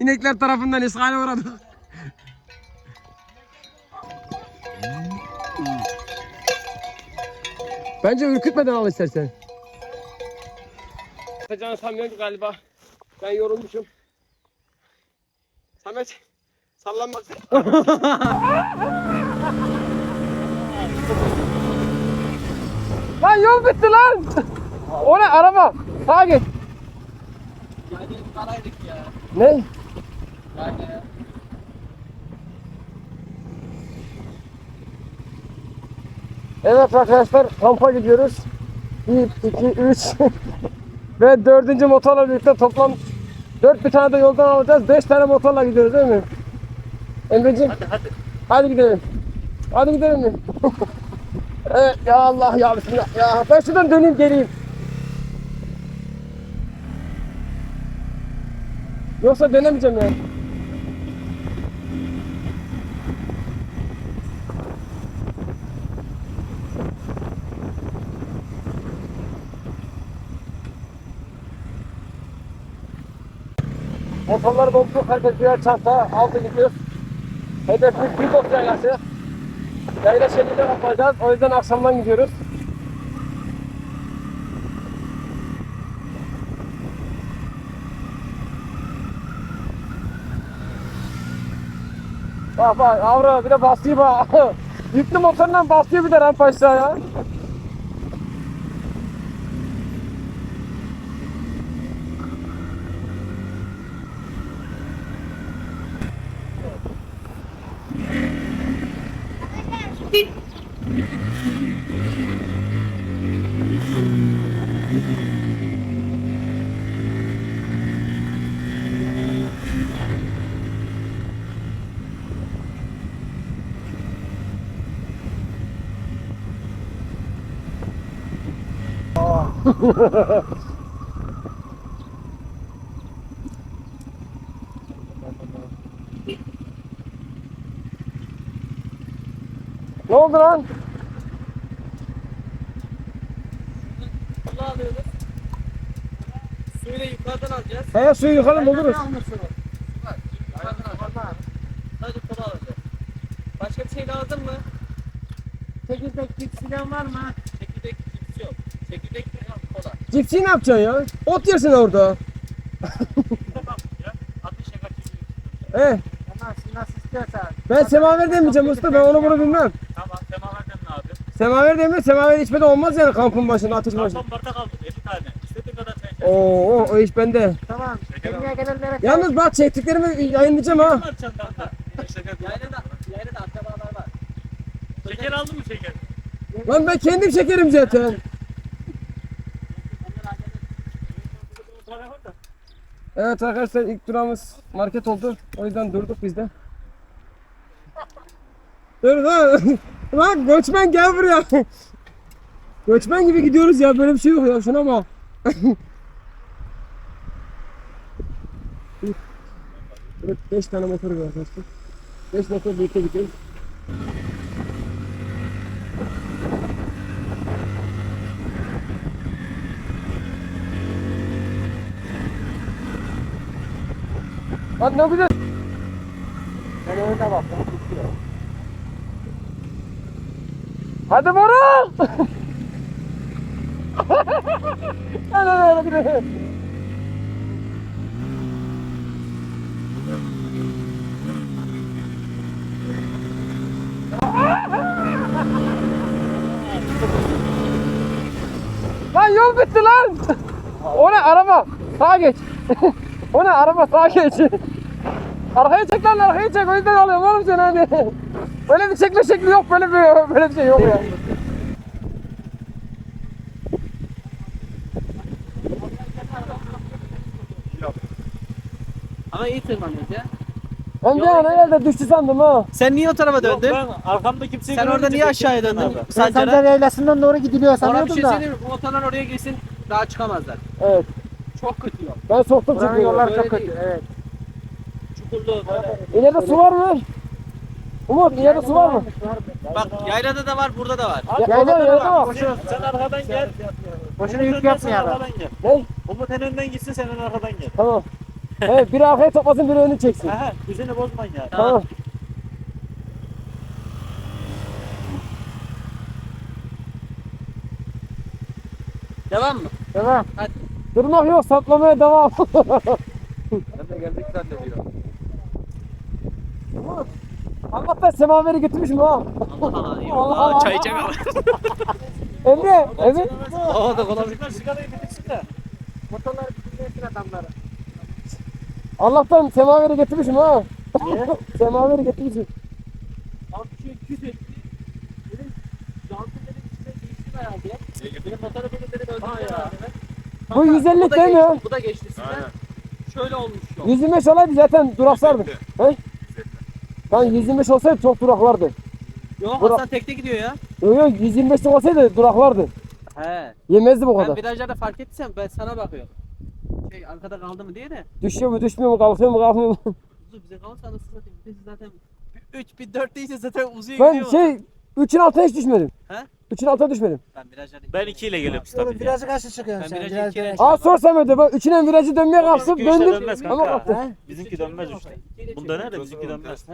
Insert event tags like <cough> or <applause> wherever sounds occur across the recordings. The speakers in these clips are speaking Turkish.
İnekler tarafından ishale uğradık. Bence ürkütmeden al istersen. Atacağını sanmıyorum galiba. Ben yorulmuşum. Samet sallanmak. lan yol bitti lan. O ne araba? Sağa geç. Ne? Evet arkadaşlar kampa gidiyoruz. 1, 2, 3 ve dördüncü motorla birlikte toplam 4 bir tane de yoldan alacağız. 5 tane motorla gidiyoruz değil mi? Emreciğim. Hadi hadi. Hadi gidelim. Hadi gidelim mi? <laughs> evet ya Allah ya Bismillah. Ya ben şuradan döneyim geleyim. Yoksa dönemeyeceğim yani. Motorları doldurduk. Herkes birer çanta aldı gidiyoruz. Hedefimiz Bibok yaylası. Yayla şekilde yapacağız. O yüzden akşamdan gidiyoruz. Bak bak avra bir de basıyor bak. <laughs> Yüklü motorla basıyor bir de rampa aşağıya. Ne <laughs> oldu lan? Suyu alıyoruz. Suyu da yukarıdan alacağız. He suyu. Yukarıdan alacağız. Sadece kola alacağız. Başka bir şey lazım mı? Çekirdek cipsinden var mı? Çekirdek cips yok. Çekirdek kola. Cipsi ne yapacaksın ya? Ot yersin orada. <laughs> He. Tamam siz nasıl istiyorsan. Ben semaver demeyeceğim usta ben onu bunu bilmem. Tamam semaverden ne abi? Semaver demiyor semaver içmeden olmaz yani kampın başında ateş başında. Karton bardak aldım 50 tane. İstediğin kadar çay içersin. Oo o iş bende. Tamam. Al. gelenlere Yalnız bak çektiklerimi yayınlayacağım ha. Yapacaksın daha? Şeker, Yaylada, yaylada akrabalar var. şeker aldın mı şeker? Lan ben kendim çekerim zaten. <laughs> Evet arkadaşlar ilk durağımız market oldu. O yüzden durduk biz de. <laughs> Dur dur. Bak göçmen gel buraya. <laughs> Göçmen gibi gidiyoruz ya böyle bir şey yok ya şuna bak. <laughs> Evet 5 tane motor var arkadaşlar. 5 motor birlikte gidiyoruz. Lan ne güzel. Ben önüne bak. Hadi Baran! Hadi hadi. Lan yol bitti lan. O ne araba? Sağa geç. <laughs> o ne araba sağa geç. Arkaya çek lan arkaya çek o yüzden alıyorum oğlum seni hadi. Böyle bir çekme şekli yok böyle bir böyle bir şey yok ya. Ama iyi tırmanıyoruz ya. Ben bir an herhalde düştü sandım ha. Sen niye o tarafa döndün? Ben arkamda kimseyi Sen orada niye aşağıya döndün? Sancar'a. Sancar Yaylası'ndan doğru gidiliyor Ona bir sanıyordum şey da. söyleyeyim mi? Bu motorlar oraya girsin daha çıkamazlar. Evet. Çok kötü yol. Ben soktum Buranın çünkü. yollar Böyle çok kötü. değil. Evet. Çukurlu böyle. İleride su var mı? Umut su var mı? Bak yaylada da var burada da var. Ya, yayla yayla var. Boşu, Sen arkadan gel. boşuna yük arkadan gel. Ne? Umut en önden gitsin sen en arkadan gel. Tamam. Evet biri arkaya toplasın biri önü çeksin. Aha, düzeni bozmayın ya. Tamam. Devam mı? Tamam. Hadi. Durmak yok saplamaya devam. <laughs> Ben de geldik zannediyorum. Allah'tan semaveri getirmişim ha. Allah Allah. Çay içelim. <laughs> Emre, evet. Aa da kolay. Sigarayı bitirsin de. Motorlar bitirmesin adamları. Allah'tan semaveri getirmişim ha. <laughs> semaveri getirmişim. Abi şey küs etti. Dedim jantı içine geçtim herhalde. Benim motoru bunu dedim öldürdüm herhalde. Bu 150 Bu da değil mi? Bu da geçti sizden. Şöyle olmuş şu an. 125 olaydı zaten duraksardı. He? Lan 125 olsaydı çok duraklardı. Yok Bırak. Hasan tekte gidiyor ya. Yok yok 125 olsaydı duraklardı. He. Yemezdi bu Ben kadar. virajlarda fark ettiysem ben sana bakıyorum. Şey arkada kaldı mı diye de. Düşüyor mu düşmüyor mu kalkıyor mu kalkmıyor mu? <laughs> Kuzu bize kalırsa anasını satayım. Vitesi zaten 3 bir 4 değilse zaten uzuyor Ben gidiyor. şey 3'ün altına hiç düşmedim. He? 3'ün altına düşmedim. Ben virajlarda Ben 2 ile geliyorum Oğlum stabil. virajı kaçta çıkıyorsun Ben sen? virajı Viraj ikiye viraj. Aa sorsam öde ben 3'ün virajı dönmeye kalktım Bizimki üçte döndüm dönmez ama kanka. kalktı. He? Bizimki dönmez işte. Bunu döner de bizimki dönmez.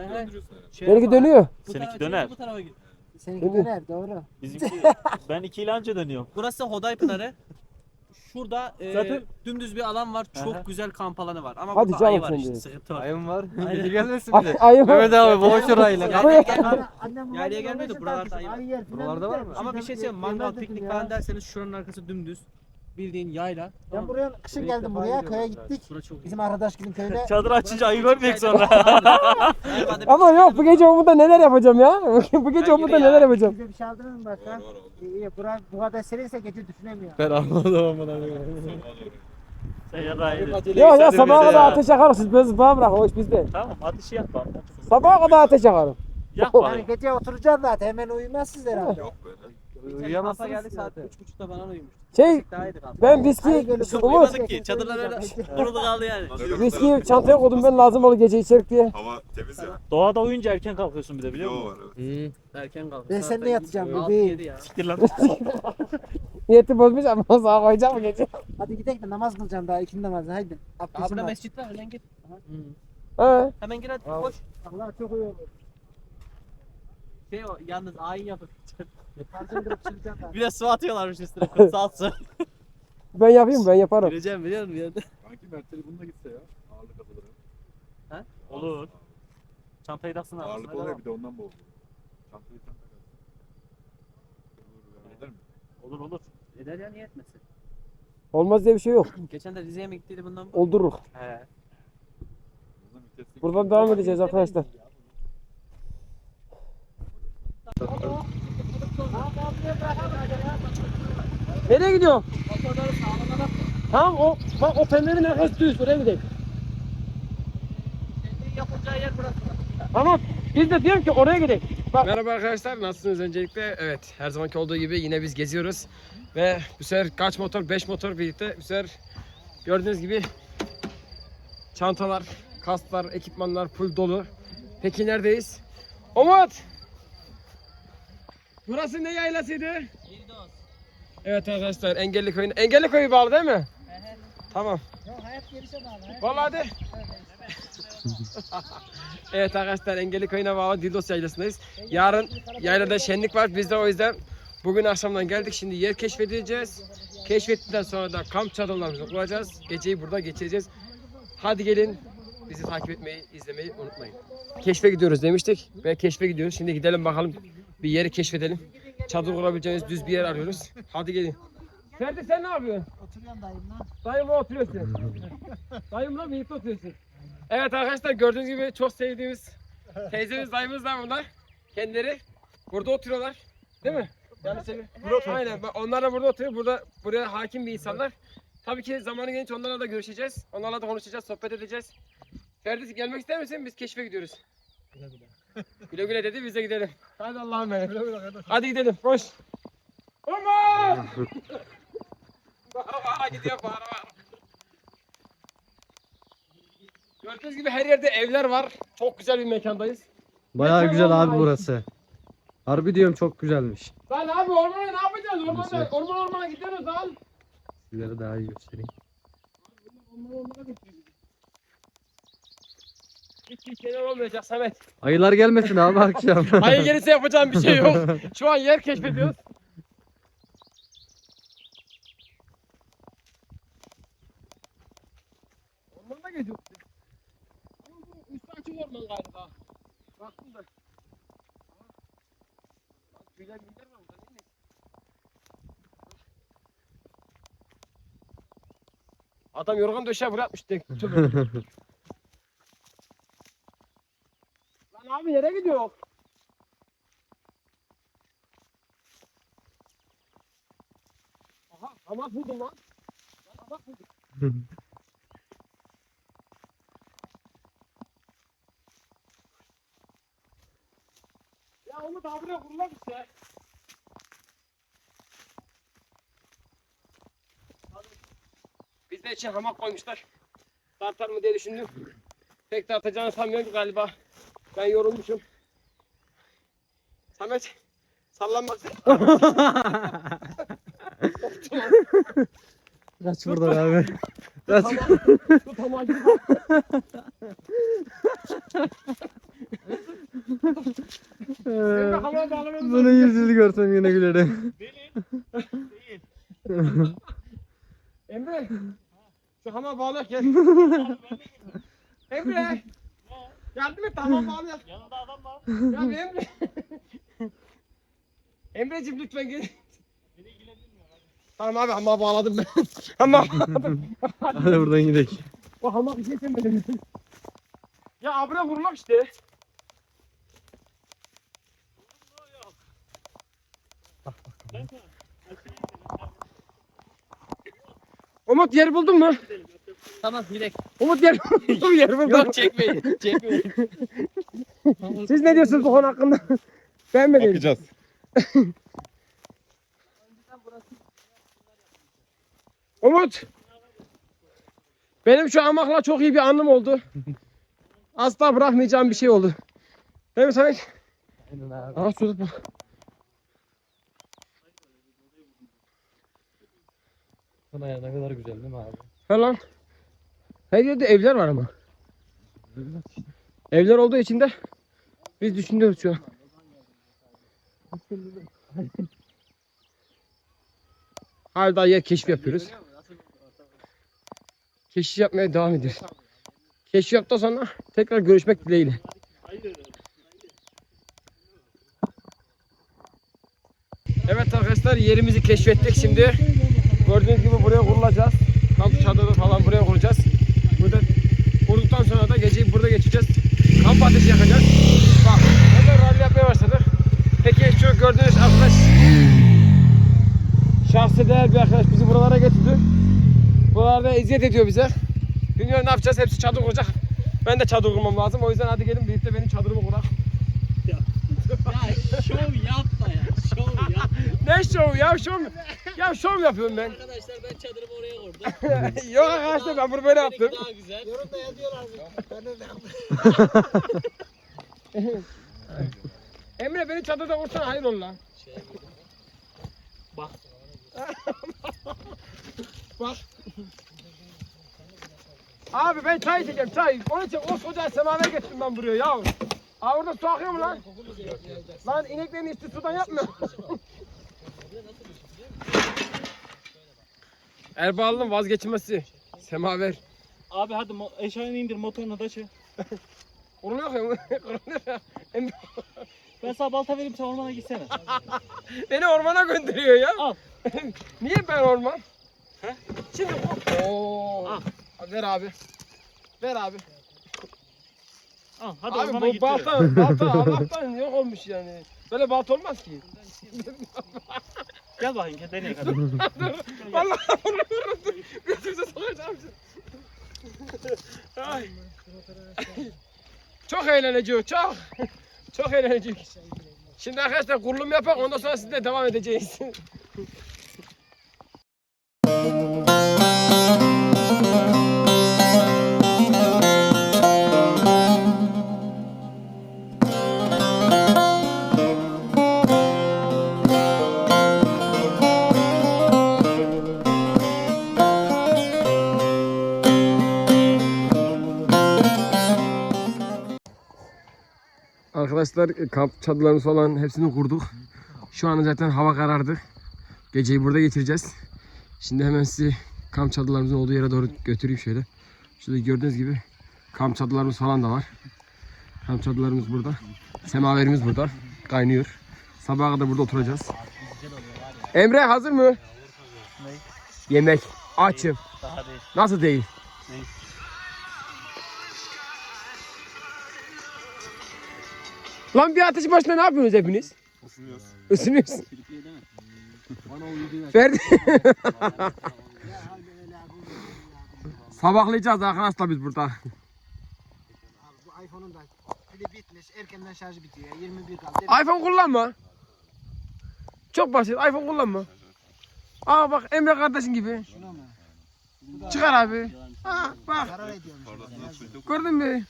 Şey Benimki yapma. dönüyor. Seninki döner. çevir, Bu tarafa git. Seninki döner doğru. Bizimki <laughs> ben 2 ile anca dönüyorum. Burası Hoday Pınarı. <laughs> Şurada e, Zaten- dümdüz bir alan var. Çok Aha. güzel kamp alanı var. Ama Hadi burada ayı canım var sen işte. de. Sıkıntı var. Ayım var. Aynen. gelmesin Ay, ayı mı? abi boş. Annem Yaylaya gelmiyordu, buralarda ayı var. Buralarda var mı? Ama bir şey söyleyeyim mangal piknik falan derseniz şuranın arkası dümdüz. Bildiğin yayla. Ben Tamam. buraya kışın geldim buraya köye gittik. Bizim arkadaş gibi köyde. <laughs> Çadır açınca ayı görmeyecek sonra. Ben <laughs> Ama yok bu gece Umut'ta neler yapacağım ya? <laughs> bu gece Ben Umut'ta neler yapacağım? Bize bir şey aldınız mı başka? İyi. Bura bu kadar serinse gece düşünemiyor. Ben anladım amına Sen ya. Yok ya sabaha kadar ateş yakarız siz biz bana bırak o iş bizde. Tamam ateşi yak bari. Sabaha kadar ateş yakarım. Yak Yani gece oturacağız zaten hemen uyumazsınız herhalde. Uyuyamazsa geldi saat 3.30'da falan uyumuş. Şey Daha iyiydi kalk. ben viski gelip Umut Uyumadık ki çadırlar öyle kurulu kaldı yani. viskiyi çantaya koydum ben lazım olur gece içerik diye. Hava temiz ya. Doğada uyuyunca erken kalkıyorsun bir de biliyor Yo musun? var evet. Erken kalk. Ben Saat seninle yatacağım altı, bebeğim. yedi ya. Siktir lan. <laughs> Niyeti bozmuş ama sağa koyacak mı gece? Hadi gidelim de namaz kılacağım daha ikindi namazı haydi. Abdestim Abla var. mescit var hemen git. He. Hemen gir hadi koş. Allah çok uyuyor. Şey o yalnız ayin yapıp. Bir de su atıyorlarmış üstüne <laughs> kutsal su. Ben yapayım ben yaparım. Gireceğim biliyor musun bir yerde? Sanki Mertleri bununla gitse ya. Ağırlık atılır. Olur. Çantayı taksın abi. Ağırlık oluyor bir de ondan bu oldu. Çantayı sen takarsın. Olur yani eder mi? Olur olur. Eder ya niye etmesin? Olmaz diye bir şey yok. <clears throat> Geçen de Rize'ye mi gittiydi bundan bu? Oldururuz. He. Buradan vitesli Buradan devam edeceğiz arkadaşlar. Nereye gidiyorsun? Tamam o bak o pembenin arkası düz oraya gidelim. Kendi yapılacağı yer burası. Tamam. Biz de diyorum ki oraya gidelim. Bak. Merhaba arkadaşlar. Nasılsınız öncelikle? Evet. Her zamanki olduğu gibi yine biz geziyoruz. Ve bu sefer kaç motor? 5 motor birlikte. Bu sefer gördüğünüz gibi çantalar, kasklar, ekipmanlar full dolu. Peki neredeyiz? Umut! Burası ne yaylasıydı? Evet arkadaşlar Engelli Köyü'ne. Engelli Köyü bağlı değil mi? Tamam. hayat gelişe bağlı. Vallahi de. <laughs> evet arkadaşlar Engelli Köyü'ne bağlı Dildos Yaylası'ndayız. Yarın yaylada şenlik var. Biz de o yüzden bugün akşamdan geldik. Şimdi yer keşfedeceğiz. Keşfettikten sonra da kamp çadırlarımızı kuracağız. Geceyi burada geçireceğiz. Hadi gelin bizi takip etmeyi, izlemeyi unutmayın. Keşfe gidiyoruz demiştik ve keşfe gidiyoruz. Şimdi gidelim bakalım bir yeri keşfedelim. Çadır kurabileceğimiz düz bir yer arıyoruz. Hadi gelin. Ferdi sen ne yapıyorsun? Oturuyorum dayımla. Dayımla oturuyorsun. <laughs> Dayımla birlikte oturuyorsun. Evet arkadaşlar gördüğünüz gibi çok sevdiğimiz teyzemiz dayımız da bunlar. Kendileri burada oturuyorlar. Değil mi? Yani seni Aynen. Onlar da burada oturuyor. Burada buraya hakim bir insanlar. Tabii ki zamanı gelince onlarla da görüşeceğiz. Onlarla da konuşacağız, sohbet edeceğiz. Ferdi gelmek ister misin? Biz keşfe gidiyoruz. Güle güle. <laughs> güle güle dedi biz de gidelim. Hadi Allah'ım emanet. Hadi gidelim. Koş. Umar! Gidiyor bağıra bağıra. Gördüğünüz gibi her yerde evler var. Çok güzel bir mekandayız. Bayağı Mekan güzel abi burası. Harbi diyorum çok güzelmiş. Lan abi ormana ne yapacağız? Ormanda, Güzel. orman ormana gidiyoruz lan. Sizlere daha iyi göstereyim. Orman ormana gidiyoruz. Hiç hiç şeyler olmayacak Samet. Ayılar gelmesin abi akşam. <laughs> Ayı gelirse yapacağım bir şey yok. <laughs> Şu an yer keşfediyoruz. Ormanda geziyoruz. Ama bu üstü açık orman galiba. Baktım da. Tüyler müyler var burada değil mi? Adam yorgan döşeğe bırakmış <laughs> tek. Lan abi nereye gidiyor? Hamak buldum lan. Hamak buldum. ya Umut abine vurulan işte. Bizde için hamak koymuşlar. Tartar mı diye düşündüm. Pek tartacağını sanmıyorum galiba. Ben yorulmuşum. Samet sallanmak <laughs> <laughs> Kaç buradan abi. Kaç. Tut ama bağlamamız Bunun yüzünü görsem yine gülerim. Emre. Şu hama bağla gel. <laughs> Emre. Yardım et tamam bağla. Yanında adam var. Ya Emre. Emre'cim lütfen gel. Tamam abi hama bağladım ben. <laughs> hama bağladım. <laughs> Hadi buradan gidelim. O hama bir şey demedim. ya abone vurmak işte. Umut yer buldun mu? Tamam gidelim. Umut yer buldum yer buldum. Yok çekmeyin. Çekmeyin. Siz ne diyorsunuz bu konu hakkında? Ben mi diyeyim? Bakacağız. <laughs> Umut. Benim şu amakla çok iyi bir anım oldu. <laughs> Asla bırakmayacağım bir şey oldu. Değil mi Samet? Aha suda bak. Sana ya ne kadar güzel değil mi abi? He lan. Her yerde evler var ama. Evler olduğu için de biz düşünüyoruz şu an. <laughs> Hala yer keşfi yapıyoruz. Keşif yapmaya devam ediyoruz. Keşif yaptıktan sonra tekrar görüşmek dileğiyle. Evet arkadaşlar yerimizi keşfettik şimdi. Gördüğünüz gibi buraya kurulacağız. Kamp çadırı falan buraya kuracağız. Burada kurduktan sonra da geceyi burada geçeceğiz. Kamp ateşi yakacağız. Bak hemen rally yapmaya başladık. Peki şu gördüğünüz arkadaş şahsi değer bir arkadaş bizi buralara getirdi. Buralarda eziyet ediyor bize. Bilmiyorum ne yapacağız. Hepsi çadır kuracak. Ben de çadır kurmam lazım. O yüzden hadi gelin birlikte benim çadırımı kurak. Ya şov yapma ya. Şov yapma. Ne şov ya şov mu? Ya şov yapıyorum ben. Arkadaşlar ben çadırımı oraya kurdum. <laughs> Yok arkadaşlar ben bunu böyle yaptım. Daha güzel. Yorumda yazıyorlar. Ben de yaptım. <laughs> Emre beni çadırda vursana hayır ol lan. Şey yapayım. Bak. Bak. Abi ben çay içeceğim çay. Onun için o koca semaver getirdim ben buraya ya. Aa orada su akıyor mu lan? Lan ineklerin içti sudan yapmıyor. <laughs> Erbağlı'nın vazgeçilmesi. Semaver. Abi hadi eşyanı indir motorunu da şey. Kuruluyor ya. Kuruluyor ya. Ben sana balta vereyim sen ormana gitsene. <laughs> Beni ormana gönderiyor ya. Al. <laughs> Niye ben orman? He? Şimdi. Oo. Al. Ver abi. Ver abi. Al hadi abi ormana bu git. balta, balta Allah'tan yok olmuş yani. Böyle balta olmaz ki. Gel bakayım deneye hadi. Vallahi vururum. Gözümüze sokacağım şimdi. Ay. çok eğleneceğiz, çok. Çok eğleneceğiz. Şimdi arkadaşlar kurulum yapak ondan sonra sizinle devam edeceğiz. <laughs> arkadaşlar kamp çadırlarımız falan hepsini kurduk. Şu an zaten hava karardı. Geceyi burada geçireceğiz. Şimdi hemen sizi kamp çadırlarımızın olduğu yere doğru götüreyim şöyle. Şurada gördüğünüz gibi kamp çadırlarımız falan da var. Kamp çadırlarımız burada. Semaverimiz burada. Kaynıyor. Sabaha kadar burada oturacağız. Emre hazır mı? Yemek. Açım. Nasıl değil? Lan bir ateş başında ne yapıyorsunuz hepiniz? Isınıyoruz. Isınıyorsun. <laughs> Ferdi. <laughs> Sabahlayacağız arkadaşlar biz burada. Abi bu iPhone'un da pili bitmiş. Erkenden şarjı bitiyor. ya, 21 kaldı. iPhone kullanma. Çok basit. iPhone kullanma. Aa bak Emre kardeşin gibi. Şuna mı? Çıkar abi. Ha, bak Zarar ediyormuş. Gördün mü?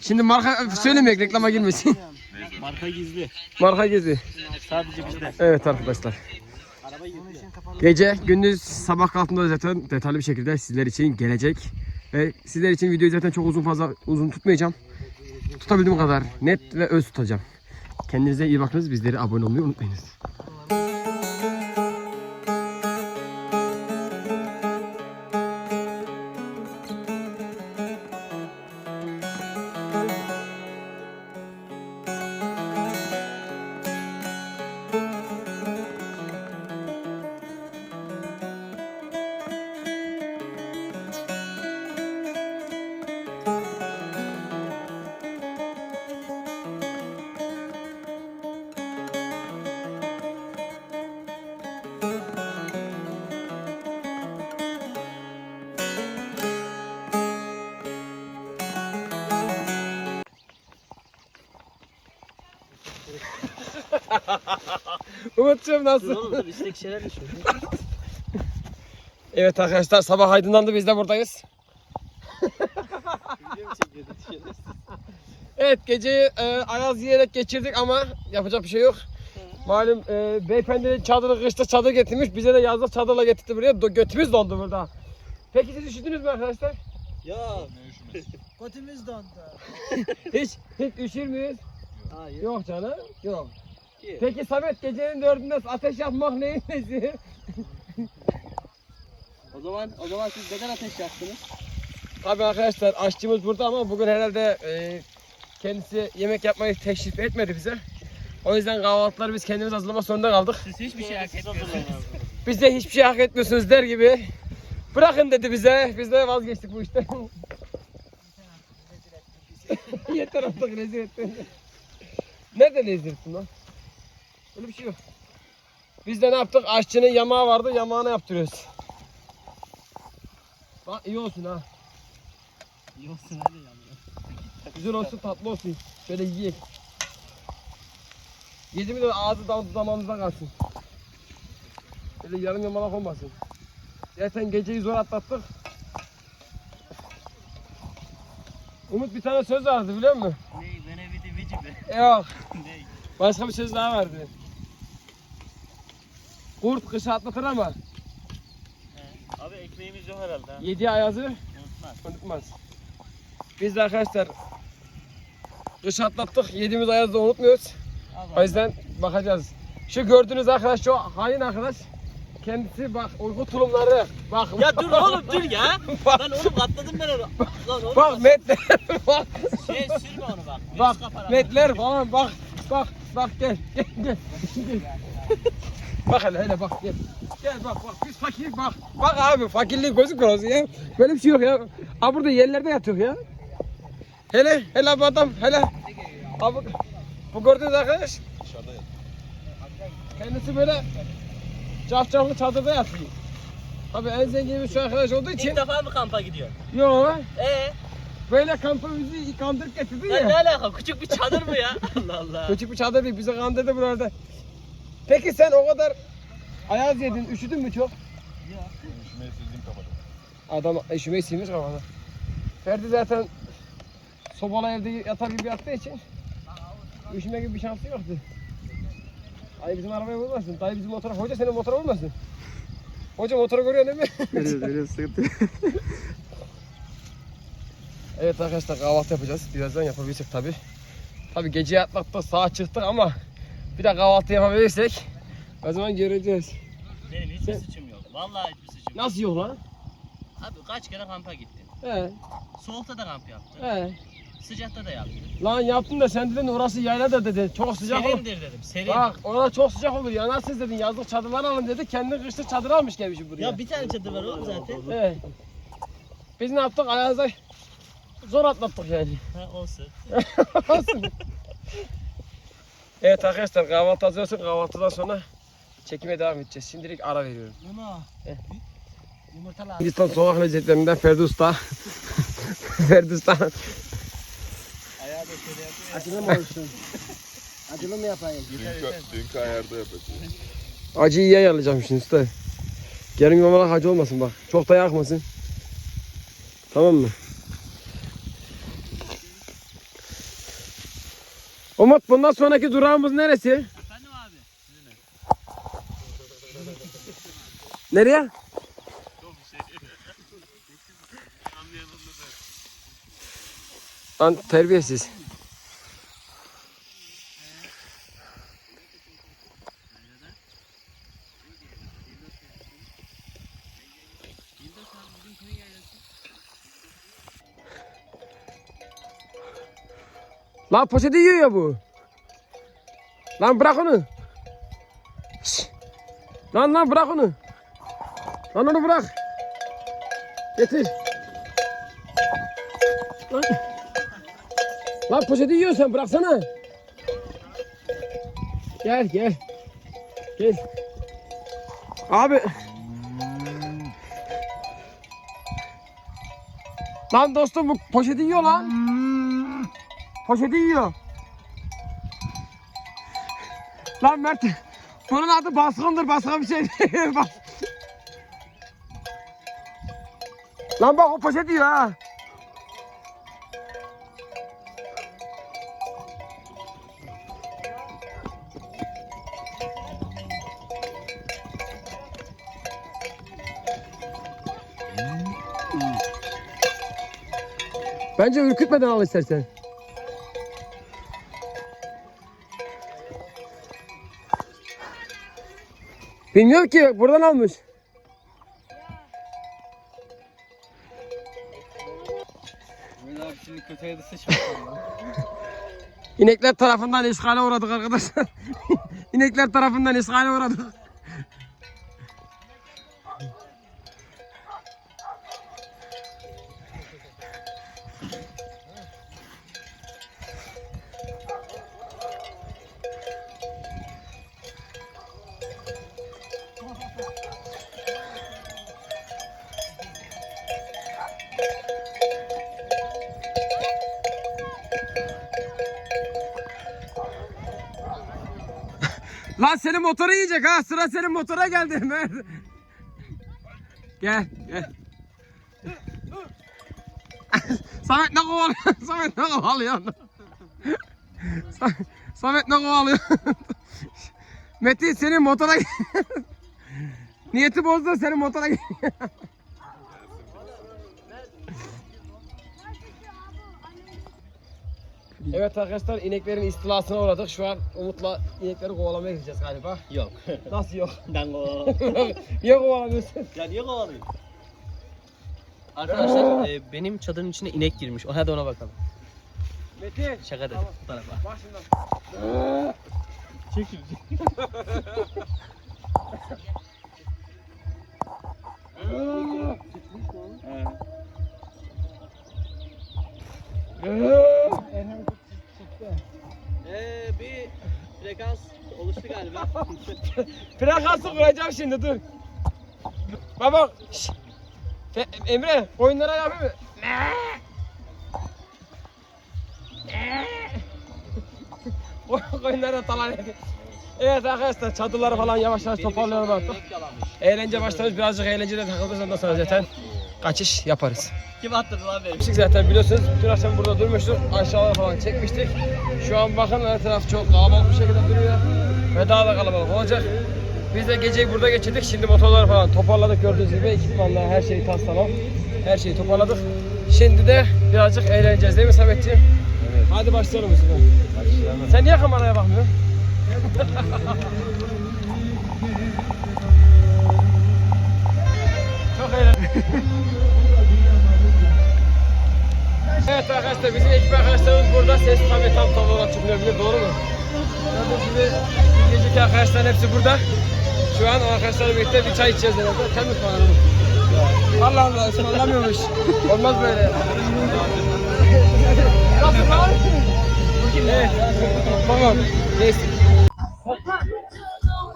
Şimdi marka söylemek reklama girmesin. <laughs> Marka gizli. Marka gezi. Sadece bizde. Evet arkadaşlar. Gece, gündüz, sabah kalktığımda zaten detaylı bir şekilde sizler için gelecek. Ve sizler için videoyu zaten çok uzun fazla uzun tutmayacağım. Tutabildiğim kadar net ve öz tutacağım. Kendinize iyi bakınız. Bizleri abone olmayı unutmayınız. Nasıl? Oğlum dur üstteki şeyler düşüyor. Evet arkadaşlar sabah aydınlandı biz de buradayız. Evet geceyi e, ayaz yiyerek geçirdik ama yapacak bir şey yok. Malum e, beyefendinin çadırı kışta çadır getirmiş. Bize de yazda çadırla getirdi buraya. Do- götümüz dondu burada. Peki siz üşüdünüz mü arkadaşlar? Ya. Ne üşümesi? Götümüz dondu. Hiç, hiç üşür müyüz? Hayır. Yok canım. Yok. Ki. Peki Samet gecenin dördünde ateş yapmak neyin nesi? <laughs> O zaman o zaman siz neden ateş yaktınız? Tabii arkadaşlar aşçımız burada ama bugün herhalde e, kendisi yemek yapmayı teşrif etmedi bize. O yüzden kahvaltıları biz kendimiz hazırlamak zorunda kaldık. Siz hiçbir şey hak etmiyorsunuz. <laughs> Biz de hiçbir şey hak etmiyorsunuz der gibi. Bırakın dedi bize. Biz de vazgeçtik bu işten. Yeter artık rezil ettin. <laughs> Nerede rezil ettin lan? Öyle bir şey yok. Biz de ne yaptık? Aşçının yamağı vardı. Yamağını yaptırıyoruz. Bak iyi olsun ha. İyi olsun hadi ya. Güzel olsun tatlı olsun. Şöyle yiyek. Yedi mi de ağzı dam damağımızda kalsın. Böyle yarım yamalak olmasın. Zaten geceyi zor atlattık. Umut bir tane söz vardı biliyor musun? Ney bana bir de vici be. Yok. <laughs> Ney? Başka bir söz daha vardı. Kurt kışı atlatır ama Abi ekmeğimiz yok herhalde. ha. yedi ayazı Unutma. unutmaz. Biz de arkadaşlar kışı atlattık. Yediğimiz ayazı da unutmuyoruz. O yüzden bakacağız. Şu gördüğünüz arkadaş, şu hain arkadaş. Kendisi bak uyku tulumları. Bak. Ya dur oğlum dur ya. <laughs> Bak. Lan oğlum atladım ben onu. Lan oğlum Bak metler. <laughs> bak. şey sürme onu bak. Virüs Bak kapar metler falan bak. Bak bak gel gel gel. Bak hele hele bak gel. Gel bak bak biz fakir bak. Bak abi fakirliğin gözü kırası ya. Böyle bir şey yok ya. Abi burada yerlerde yatıyor ya. Hele hele bu adam hele. Abi bu gördüğünüz arkadaş Dışarıda yat. kendisi böyle cafcaflı çadırda yatıyor. Tabii en zengin şu arkadaş olduğu için İlk defa mı kampa gidiyor? yok Ee, böyle kampa bizi kandırıp getirdi lan ne ya. alaka? Küçük bir çadır mı ya? <laughs> Allah Allah. Küçük bir çadır değil bizi kandırdı burada. Peki sen o kadar ayaz yedin üşüdün mü çok? Üşümeye sildiğim kafada. Adam üşümeyi silmiş kafana. Ferdi zaten sobalı evde yatar gibi yattığı için üşüme gibi bir şansı yoktu. Ay bizim arabaya vurmasın. Dayı bizim motora. Hoca senin motora vurmasın. Hoca motoru görüyor değil mi? <laughs> Veriyoruz veriyoruz sıkıntı. evet arkadaşlar kahvaltı yapacağız. Birazdan yapabilsek tabi. Tabi gece yatmakta sağa çıktık ama bir de kahvaltı yapabilirsek o zaman göreceğiz. Benim hiçbir suçum yok. Vallahi hiçbir suçum yok. Nasıl yok lan? Abi kaç kere kampa gittim. He, Soğukta da kamp yaptım. he. Sıcakta da yaptım. Lan yaptın da sen dedin orası yayla da dedin. Çok sıcak olur. Serindir dedim. Serin. Bak orada çok sıcak olur yanarsınız dedin. Yazlık çadırlar alın dedi. Kendin kışlık çadır almış gelmişim buraya. Ya bir tane çadır var oğlum zaten. He. Biz ne yaptık? Ayazda zor atlattık yani. Ha olsun. <laughs> Olsun. Evet arkadaşlar kahvaltı hazırlasın. Kahvaltıdan sonra çekime devam edeceğiz. Şimdilik ara veriyorum. Bunu. Eh. Yumurtalar. Hindistan sokak lezzetlerinden Ferdi Usta. <laughs> Ferdi Usta. Ayağı da şöyle yapıyor. Acılı mı olsun? Acılı mı yapayım? Dünkü, dünkü ayarda yapacağız. Acıyı iyi ayarlayacağım şimdi usta. Yarın yomalak acı olmasın bak. Çok da yakmasın. Tamam mı? Umut bundan sonraki durağımız neresi? Efendim abi. Nereye? Lan terbiyesiz. Lan poşeti yiyor ya bu. Lan bırak onu. Lan lan bırak onu. Lan onu bırak. Getir. Lan. Lan poşeti yiyorsun sen bıraksana. Gel gel. Gel. Abi. Lan dostum bu poşeti yiyor lan. Poşeti yiyor. Lan Mert. Bunun adı baskındır başka bir şey değil. Lan bak o poşet yiyor ha. Bence ürkütmeden al istersen. Bilmiyorum ki buradan almış. Abi şimdi sıçmasın. İnekler tarafından işgale uğradık arkadaşlar. <laughs> İnekler tarafından işgale uğradık. Motoru yiyecek ha. Sıra senin motora geldi. Mert. Gel gel. Samet ne kovalıyor? Samet ne kovalıyor? Sa- Samet ne kovalıyor? Metin senin motora Niyeti bozdu senin motora Evet arkadaşlar ineklerin istilasına uğradık. Şu an Umut'la inekleri kovalamaya gideceğiz galiba. Yok. Nasıl yok? <laughs> Ben kovalamam. <laughs> Niye kovalamıyorsun? ya niye kovalayayım? Arkadaşlar e, benim çadırın içine inek girmiş. O hadi ona bakalım. Metin. Şaka dedim. Bu tarafa. Bak şimdi. Çekil. <laughs> Ee, bir frekans oluştu galiba. <laughs> Frekansı kuracağım şimdi dur. Baba. şşt. Fe- Emre oyunlara yapayım mı? Oyunlara talan edin. Evet arkadaşlar çadırları falan yavaş yavaş toparlayalım artık. Eğlence başlamış birazcık eğlencede takılırız ondan sonra zaten kaçış yaparız. Kim attırdı lan beni? Yapmıştık zaten biliyorsunuz. Dün akşam burada durmuştuk. Aşağıda falan çekmiştik. Şu an bakın her taraf çok kalabalık bir şekilde duruyor. Ve daha da kalabalık olacak. Biz de geceyi burada geçirdik. Şimdi motorları falan toparladık gördüğünüz gibi. Ekipmanlar her şeyi tas tamam. Her şeyi toparladık. Şimdi de birazcık eğleneceğiz değil mi Sametciğim? Evet. Hadi başlayalım o zaman. Başlayalım. Sen niye kameraya bakmıyorsun? <laughs> evet arkadaşlar bizim ekip arkadaşlarımız burada. Ses tabii tam tam olarak çıkmayabilir. Doğru mu? Gördüğünüz gibi geceki arkadaşlar hepsi burada. Şu an arkadaşlarla birlikte bir çay içeceğiz herhalde. Sen mi ısmarladın? Allah Allah ısmarlamıyormuş. Olmaz böyle. Nasıl lan? Evet. Tamam. Neyse.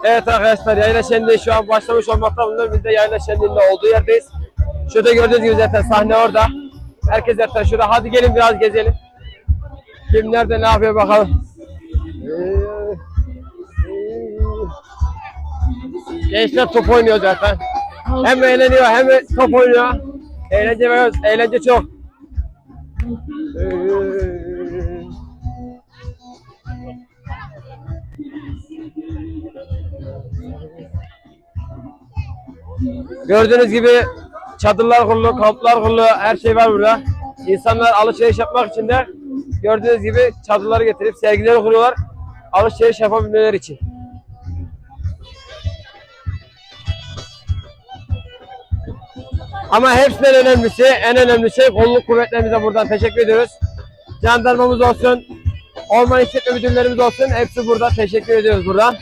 Evet arkadaşlar yayla şenliği şu an başlamış olmakta bulunuyor. Biz de yayla şenliğinde olduğu yerdeyiz. Şurada gördüğünüz gibi zaten sahne orada. Herkes zaten şurada. Hadi gelin biraz gezelim. Kim nerede ne yapıyor bakalım. Gençler top oynuyor zaten. Hem eğleniyor hem top oynuyor. Eğlence eğlence çok. Gördüğünüz gibi çadırlar kurulu, kamplar kurulu, her şey var burada. İnsanlar alışveriş yapmak için de gördüğünüz gibi çadırları getirip sergileri kuruyorlar. Alışveriş yapabilmeleri için. Ama hepsinden önemlisi, en önemli şey kolluk kuvvetlerimize buradan teşekkür ediyoruz. Jandarmamız olsun, orman işletme müdürlerimiz olsun, hepsi burada. Teşekkür ediyoruz buradan.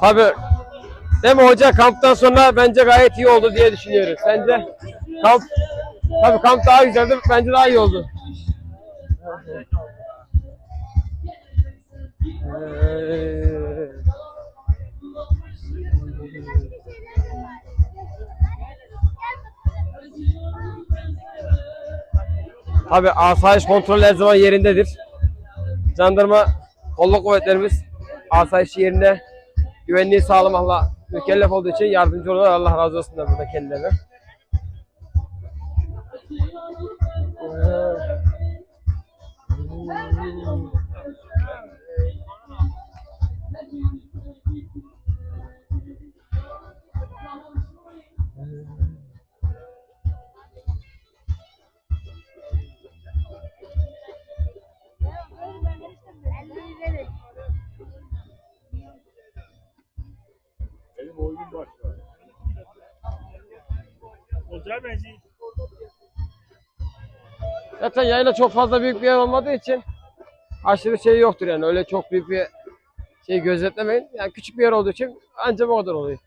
Tabii. Değil mi hoca kamptan sonra bence gayet iyi oldu diye düşünüyoruz. Bence kamp tabii kamp daha güzeldi. Bence daha iyi oldu. Tabii asayiş kontrol her zaman yerindedir. Jandarma kolluk kuvvetlerimiz asayiş yerine güvenliği sağlamakla mükellef olduğu için yardımcı oluyorlar. Allah razı olsun da burada kendilerine. Olacağı benziyor. Zaten yayla çok fazla büyük bir yer olmadığı için aşırı şey yoktur yani. Öyle çok büyük bir şey gözetlemeyin. Yani küçük bir yer olduğu için ancak o kadar oluyor.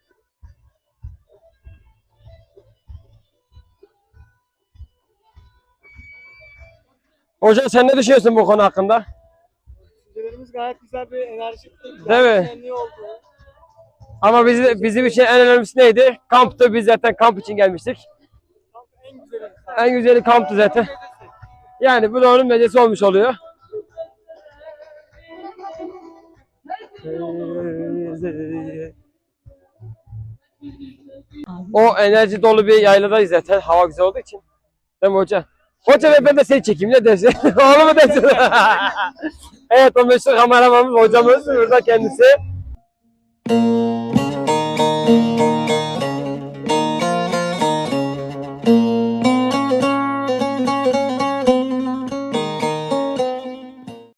Hocam sen ne düşünüyorsun bu konu hakkında? Düşüncelerimiz gayet güzel bir enerjik. Değil mi? Oldu. Ama bizim, bizim için en önemlisi neydi? Kamptı. Biz zaten kamp için gelmiştik. En güzeli. Kamptı zaten. Yani bu da mecesi olmuş oluyor. O enerji dolu bir yayladayız zaten. Hava güzel olduğu için. Değil mi hoca? Hoca ve ben de seni çekeyim ne dersin? <laughs> Oğlum mu dersin? <laughs> evet o meşhur kameramanımız hocamız burada kendisi.